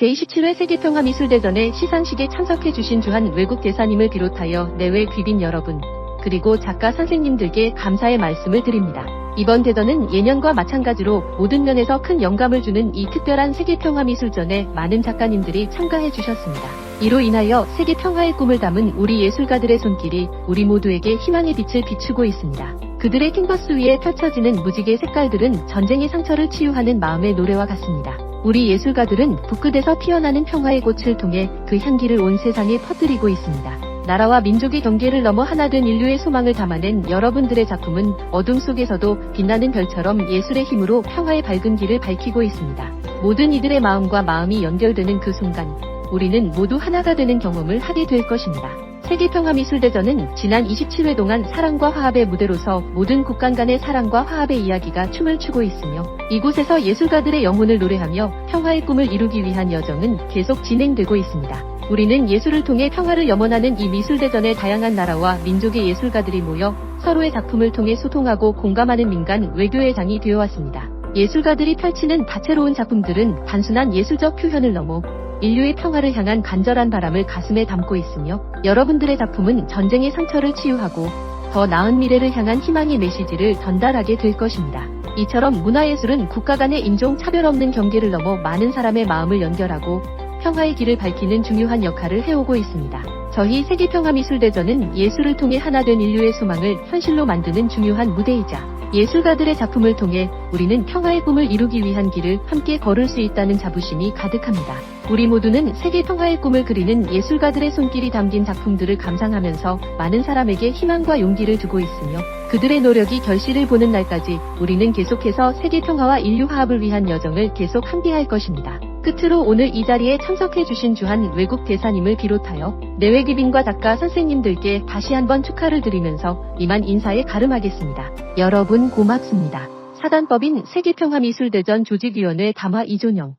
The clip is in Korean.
제27회 세계평화미술대전의 시상식에 참석해주신 주한 외국 대사님을 비롯하여 내외 귀빈 여러분, 그리고 작가 선생님들께 감사의 말씀을 드립니다. 이번 대전은 예년과 마찬가지로 모든 면에서 큰 영감을 주는 이 특별한 세계평화미술전에 많은 작가님들이 참가해 주셨습니다. 이로 인하여 세계평화의 꿈을 담은 우리 예술가들의 손길이 우리 모두에게 희망의 빛을 비추고 있습니다. 그들의 캔버스 위에 펼쳐지는 무지개 색깔들은 전쟁의 상처를 치유하는 마음의 노래와 같습니다. 우리 예술가들은 북극에서 피어나는 평화의 꽃을 통해 그 향기를 온 세상에 퍼뜨리고 있습니다. 나라와 민족의 경계를 넘어 하나된 인류의 소망을 담아낸 여러분들의 작품은 어둠 속에서도 빛나는 별처럼 예술의 힘으로 평화의 밝은 길을 밝히고 있습니다. 모든 이들의 마음과 마음이 연결되는 그 순간, 우리는 모두 하나가 되는 경험을 하게 될 것입니다. 세계평화미술대전은 지난 27회 동안 사랑과 화합의 무대로서 모든 국간 간의 사랑과 화합의 이야기가 춤을 추고 있으며 이곳에서 예술가들의 영혼을 노래하며 평화의 꿈을 이루기 위한 여정은 계속 진행되고 있습니다. 우리는 예술을 통해 평화를 염원하는 이 미술대전의 다양한 나라와 민족의 예술가들이 모여 서로의 작품을 통해 소통하고 공감하는 민간 외교의 장이 되어 왔습니다. 예술가들이 펼치는 다채로운 작품들은 단순한 예술적 표현을 넘어 인류의 평화를 향한 간절한 바람을 가슴에 담고 있으며 여러분들의 작품은 전쟁의 상처를 치유하고 더 나은 미래를 향한 희망의 메시지를 전달하게 될 것입니다. 이처럼 문화예술은 국가 간의 인종 차별 없는 경계를 넘어 많은 사람의 마음을 연결하고 평화의 길을 밝히는 중요한 역할을 해오고 있습니다. 저희 세계평화미술대전은 예술을 통해 하나 된 인류의 소망을 현실로 만드는 중요한 무대이자 예술가들의 작품을 통해 우리는 평화의 꿈을 이루기 위한 길을 함께 걸을 수 있다는 자부심이 가득합니다. 우리 모두는 세계 평화의 꿈을 그리는 예술가들의 손길이 담긴 작품들을 감상하면서 많은 사람에게 희망과 용기를 주고 있으며 그들의 노력이 결실을 보는 날까지 우리는 계속해서 세계 평화와 인류 화합을 위한 여정을 계속 함께할 것입니다. 끝으로 오늘 이 자리에 참석해주신 주한 외국 대사님을 비롯하여 내외 귀빈과 작가 선생님들께 다시 한번 축하를 드리면서 이만 인사에 가름하겠습니다. 여러분 고맙습니다. 사단법인 세계평화미술대전 조직위원회 담화 이존영